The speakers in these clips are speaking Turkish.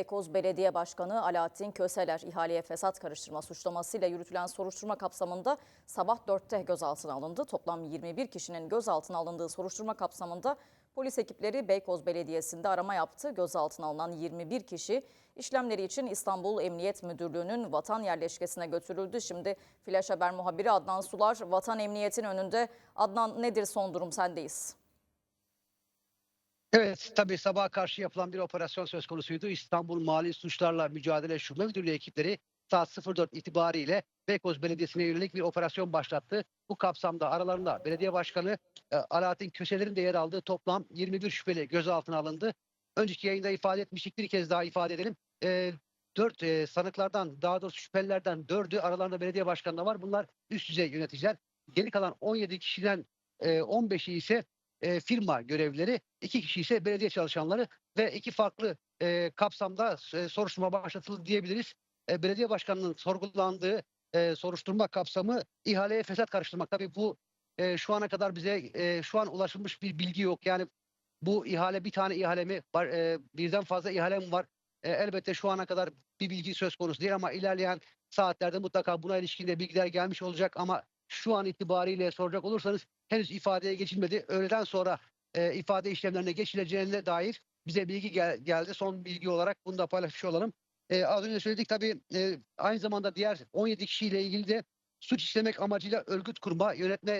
Beykoz Belediye Başkanı Alaaddin Köseler ihaleye fesat karıştırma suçlamasıyla yürütülen soruşturma kapsamında sabah 4'te gözaltına alındı. Toplam 21 kişinin gözaltına alındığı soruşturma kapsamında polis ekipleri Beykoz Belediyesi'nde arama yaptı. Gözaltına alınan 21 kişi işlemleri için İstanbul Emniyet Müdürlüğü'nün vatan yerleşkesine götürüldü. Şimdi Flash Haber muhabiri Adnan Sular vatan emniyetin önünde. Adnan nedir son durum sendeyiz? Evet tabii sabaha karşı yapılan bir operasyon söz konusuydu. İstanbul Mali Suçlarla Mücadele Şube Müdürlüğü ekipleri saat 04 itibariyle Beykoz Belediyesi'ne yönelik bir operasyon başlattı. Bu kapsamda aralarında belediye başkanı e, Alaaddin Köseler'in de yer aldığı toplam 21 şüpheli gözaltına alındı. Önceki yayında ifade etmiştik bir kez daha ifade edelim. E, 4 e, sanıklardan daha doğrusu şüphelilerden 4'ü aralarında belediye başkanı da var. Bunlar üst düzey yöneticiler. Geri kalan 17 kişiden e, 15'i ise e, firma görevlileri, iki kişi ise belediye çalışanları ve iki farklı e, kapsamda e, soruşturma başlatıldı diyebiliriz. E, belediye başkanının sorgulandığı e, soruşturma kapsamı ihaleye fesat karıştırmak. Tabii bu e, şu ana kadar bize e, şu an ulaşılmış bir bilgi yok. Yani bu ihale bir tane ihale mi var, e, birden fazla ihale mi var? E, elbette şu ana kadar bir bilgi söz konusu değil ama ilerleyen saatlerde mutlaka buna ilişkin de bilgiler gelmiş olacak ama şu an itibariyle soracak olursanız henüz ifadeye geçilmedi. Öğleden sonra e, ifade işlemlerine geçileceğine dair bize bilgi gel- geldi. Son bilgi olarak bunu da paylaşmış olalım. E, az önce söyledik tabii e, aynı zamanda diğer 17 kişiyle ilgili de suç işlemek amacıyla örgüt kurma, yönetme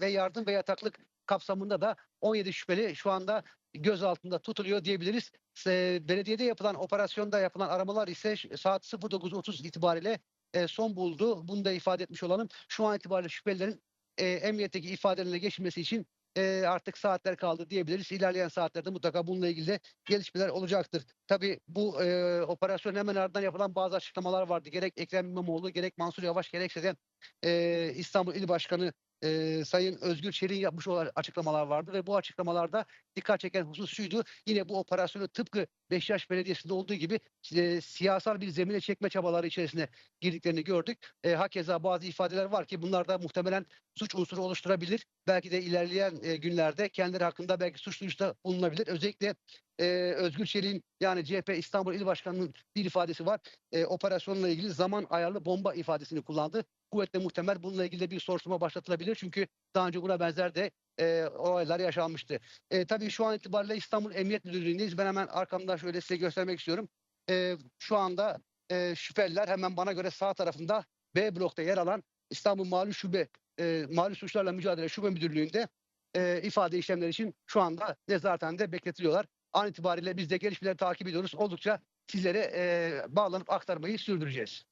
ve yardım ve yataklık kapsamında da 17 şüpheli şu anda gözaltında tutuluyor diyebiliriz. E, belediyede yapılan operasyonda yapılan aramalar ise saat 09.30 itibariyle e, son buldu. Bunu da ifade etmiş olalım. Şu an itibariyle şüphelilerin e, emniyetteki ifadelerine geçilmesi için e, artık saatler kaldı diyebiliriz. İlerleyen saatlerde mutlaka bununla ilgili de gelişmeler olacaktır. Tabii bu e, operasyon hemen ardından yapılan bazı açıklamalar vardı. Gerek Ekrem İmamoğlu, gerek Mansur Yavaş, gerekse de e, İstanbul İl Başkanı e, Sayın Özgür Çelik'in yapmış olan açıklamalar vardı ve bu açıklamalarda dikkat çeken husus şuydu. Yine bu operasyonu tıpkı Beşiktaş Belediyesi'nde olduğu gibi e, siyasal bir zemine çekme çabaları içerisine girdiklerini gördük. E, hakeza bazı ifadeler var ki bunlar da muhtemelen suç unsuru oluşturabilir. Belki de ilerleyen e, günlerde kendileri hakkında belki suç duyurusunda bulunabilir. Özellikle e, Özgür Çelik'in yani CHP İstanbul İl Başkanı'nın bir ifadesi var. E, operasyonla ilgili zaman ayarlı bomba ifadesini kullandı. Kuvvetle muhtemel bununla ilgili de bir soruşturma başlatılabilir. Çünkü daha önce buna benzer de e, olaylar yaşanmıştı. E, tabii şu an itibariyle İstanbul Emniyet Müdürlüğü'ndeyiz. Ben hemen arkamda şöyle size göstermek istiyorum. E, şu anda e, şüpheliler hemen bana göre sağ tarafında B blokta yer alan İstanbul Mali Şube e, Mali Suçlarla Mücadele Şube Müdürlüğü'nde e, ifade işlemleri için şu anda nezarethanede bekletiliyorlar. An itibariyle biz de gelişmeleri takip ediyoruz. Oldukça sizlere e, bağlanıp aktarmayı sürdüreceğiz.